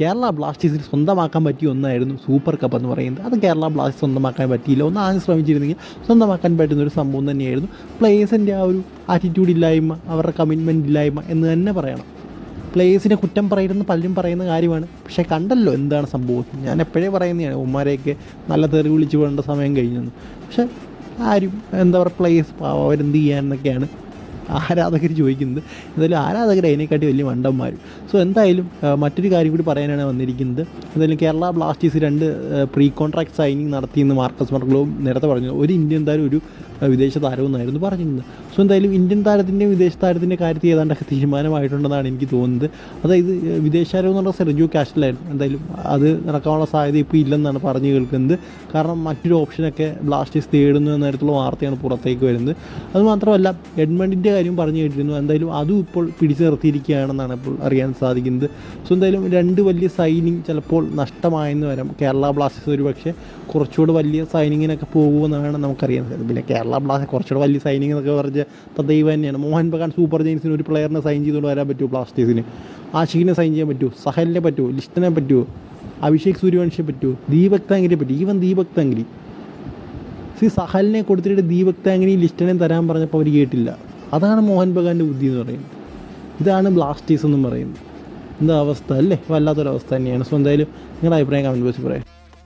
കേരള ബ്ലാസ്റ്റേഴ്സിന് സ്വന്തമാക്കാൻ പറ്റിയ ഒന്നായിരുന്നു സൂപ്പർ കപ്പ് എന്ന് പറയുന്നത്. അത് കേരള ബ്ലാസ്റ്റേഴ്സ് സ്വന്തമാക്കാൻ പറ്റിയില്ല. ഒന്ന് ആദ്യം ശ്രമിച്ചിരുന്നെങ്കിൽ സ്വന്തമാക്കാൻ പറ്റുന്ന ഒരു സംഭവം തന്നെയായിരുന്നു. പ്ലേയേഴ്സിന്റെ ആ ഒരു ആറ്റിറ്റ്യൂഡ് ഇല്ലായ്മ അവരുടെ കമ്മിറ്റ്മെന്റ് ഇല്ലായ്മ എന്ന് തന്നെ പറയണം. പ്ലേയേഴ്സിനെ കുറ്റം പറയുന്ന പലരും പറയുന്ന കാര്യമാണ്. പക്ഷേ കണ്ടല്ലോ എന്താണ് സംഭവം. ഞാൻ എപ്പോഴേ പറയുന്നതാണ് ഉമ്മാരെയൊക്കെ നല്ല തെറി വിളിച്ച് പോകേണ്ട സമയം കഴിഞ്ഞു. പക്ഷേ ആരും എന്താ പറയുക പ്ലേയേഴ്സ് അവരെന്ത് ചെയ്യാന്നൊക്കെയാണ് ആരാധകർ ചോദിക്കുന്നത്. എന്തായാലും ആരാധകർ അതിനെക്കാട്ടി വലിയ മണ്ടന്മാരും. സോ എന്തായാലും മറ്റൊരു കാര്യം കൂടി പറയാനാണ് വന്നിരിക്കുന്നത്. എന്തായാലും കേരള ബ്ലാസ്റ്റേഴ്സ് രണ്ട് പ്രീ കോൺട്രാക്ട് സൈനിങ് നടത്തിയെന്ന് മാർക്കസ് മർഗ്ലോ നേരത്തെ പറഞ്ഞു. ഒരു ഇന്ത്യൻ താരം ഒരു വിദേശ താരവും എന്നായിരുന്നു പറഞ്ഞിരുന്നത്. സോ എന്തായാലും ഇന്ത്യൻ താരത്തിന്റെയും വിദേശ താരത്തിന്റെ കാര്യത്തിൽ ഏതാണ്ടൊക്കെ തീരുമാനമായിട്ടുണ്ടെന്നാണ് എനിക്ക് തോന്നുന്നത്. അതായത് വിദേശ താരം എന്ന് പറഞ്ഞാൽ സെർജിയോ കാസ്റ്റലായിരുന്നു. എന്തായാലും അത് നടക്കാനുള്ള സാധ്യത ഇപ്പോൾ ഇല്ലെന്നാണ് പറഞ്ഞു കേൾക്കുന്നത്. കാരണം മറ്റൊരു ഓപ്ഷനൊക്കെ ബ്ലാസ്റ്റേഴ്സ് തേടുന്നു എന്ന തരത്തിലുള്ള വാർത്തയാണ് പുറത്തേക്ക് വരുന്നത്. അതുമാത്രമല്ല എഡ്മണ്ടിന്റെ കാര്യം പറഞ്ഞു കേട്ടിരുന്നു. എന്തായാലും അതും ഇപ്പോൾ പിടിച്ചു നിർത്തിയിരിക്കുകയാണെന്നാണ് ഇപ്പോൾ അറിയാൻ സാധിക്കുന്നത്. സോ എന്തായാലും രണ്ട് വലിയ സൈനിങ് ചിലപ്പോൾ നഷ്ടമായെന്ന് വരാം. കേരള ബ്ലാസ്റ്റേഴ്സ് ഒരു പക്ഷേ കുറച്ചുകൂടെ വലിയ സൈനിങ്ങിനൊക്കെ പോകുമെന്നാണ് നമുക്കറിയാൻ സാധിക്കുന്നത്. പിന്നെ കേരള ബ്ലാസ്റ്റേഴ്സ് കുറച്ചുകൂടെ വലിയ സൈനിങ് എന്നൊക്കെ പറഞ്ഞ ദൈവം തന്നെയാണ്. മോഹൻ ബഗാൻ സൂപ്പർ ജെയിൻസിന് ഒരു പ്ലെയറിനെ സൈൻ ചെയ്തുകൊണ്ട് വരാൻ പറ്റുമോ ബ്ലാസ്റ്റേഴ്സിന്. ആഷിഖിനെ സൈൻ ചെയ്യാൻ പറ്റുമോ സഹലിനെ പറ്റുമോ ലിസ്റ്റിനെ പറ്റുമോ അഭിഷേക് സൂര്യവംശിയെ പറ്റൂ. ദീപക് താങ്കരിയെ പറ്റുമോ ഈവൻ ദീപക് താങ്കരി സി സഹലിനെ കൊടുത്തിട്ട് ദീപക് താങ്കിനി ലിസ്റ്റിനെ തരാൻ പറഞ്ഞപ്പോൾ അവർ കേട്ടില്ല. അതാണ് മോഹൻ ബഗാന്റെ ബുദ്ധി എന്ന് പറയുന്നത്. ഇതാണ് ബ്ലാസ്റ്റേഴ്സ് എന്നും പറയുന്നത്. എന്താ അവസ്ഥ? അല്ലേ? വല്ലാത്തൊരവസ്ഥ തന്നെയാണ്. സോ എന്തായാലും നിങ്ങളുടെ അഭിപ്രായം കമന്റ് ബോക്സിൽ പറയാം.